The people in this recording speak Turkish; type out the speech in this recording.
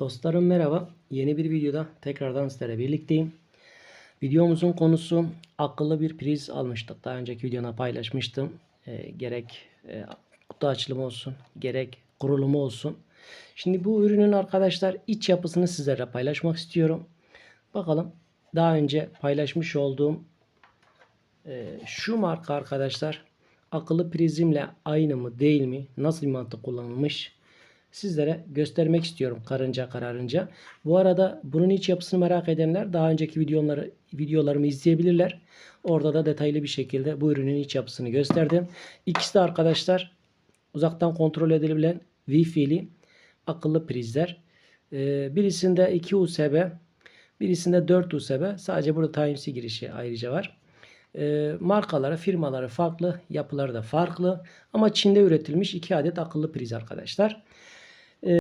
Dostlarım merhaba. Yeni bir videoda tekrardan sizlerle birlikteyim. Videomuzun konusu akıllı bir priz almıştık. Daha önceki videona paylaşmıştım. Ee, gerek e, kutu açılımı olsun, gerek kurulumu olsun. Şimdi bu ürünün arkadaşlar iç yapısını sizlerle paylaşmak istiyorum. Bakalım daha önce paylaşmış olduğum e, şu marka arkadaşlar akıllı prizimle aynı mı değil mi? Nasıl bir mantık kullanılmış? Sizlere göstermek istiyorum karınca kararınca. Bu arada bunun iç yapısını merak edenler daha önceki videoları videolarımı izleyebilirler. Orada da detaylı bir şekilde bu ürünün iç yapısını gösterdim. İkisi de arkadaşlar uzaktan kontrol edilebilen Wi-Fi'li akıllı prizler. Ee, birisinde 2 USB, birisinde 4 USB. Sadece burada Type-C girişi ayrıca var. E, markaları, firmaları farklı, yapıları da farklı. Ama Çin'de üretilmiş iki adet akıllı priz arkadaşlar.